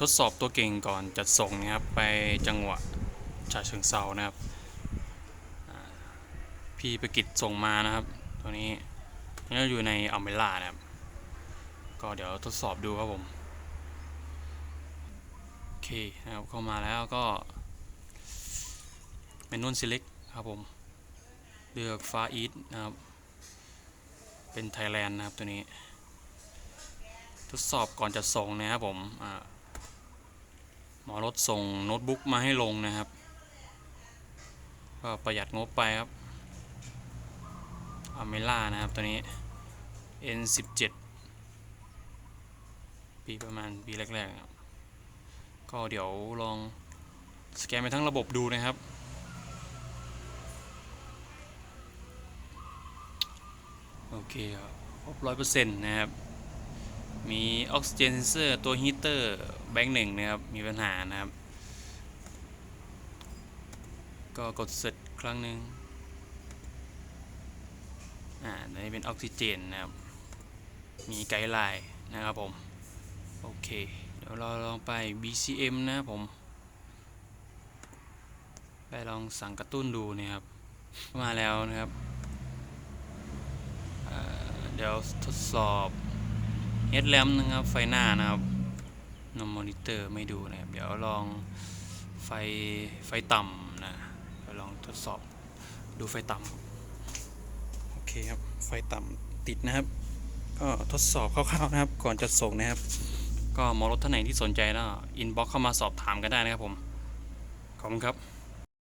ทดสอบตัวเก่งก่อนจะส่งนะครับไปจังหวะฉะเชิงเซานะครับ พี่ประกิตส่งมานะครับ ตัวนี้นี่เราอยู่ในอัมเบล่านะครับ ก็เดี๋ยวทดสอบดูครับผมโอเคนะครับเข้ามาแล้วก็เมนู select ครับผม เลือกฟ้าอีทนะครับ เป็นไทยแลนด์นะครับตัวนี้ ทดสอบก่อนจะส่งนะครับผมอ่า มอรถส่งโน้ตบุ๊กมาให้ลงนะครับ ก็ประหยัดงบไปครับอเมล่านะครับตัวนี้ N17 ปีประมาณปีแรกๆครับก็เดี๋ยวลองสแกนไปทั้งระบบดูนะครับ โอเคครับครบร้อยเปอร์เซ็นต์นะครับ มีออกซิเจนเซนเซอร์ตัวฮีเตอร์แบงค์หนึ่งนะครับ มีปัญหานะครับ ก็กดเสร็จครั้งหนึ่งอ่าอันนี้เป็นออกซิเจนนะครับ มีไกด์ไลน์นะครับผม โอเค เดี๋ยวเราลองไป BCM นะครับผม ไปลองสั่งกระตุ้นดูนะครับ มาแล้วนะครับเดี๋ยวทดสอบ เฮดแลมนะครับ ไฟหน้านะครับนมมอนิเตอร์ไม่ดูนะครับ เดี๋ยวลองไฟไฟต่ำนะเดี๋ยวลองทดสอบดูไฟต่ำโอเคครับไฟต่ำติดนะครับ ก็ทดสอบคร่าวๆนะครับ ก่อนจะส่งนะครับ ก็หมอรถท่านไหนที่สนใจก็อินบ็อกเข้ามาสอบถามกันได้นะครับผม ขอบคุณครับ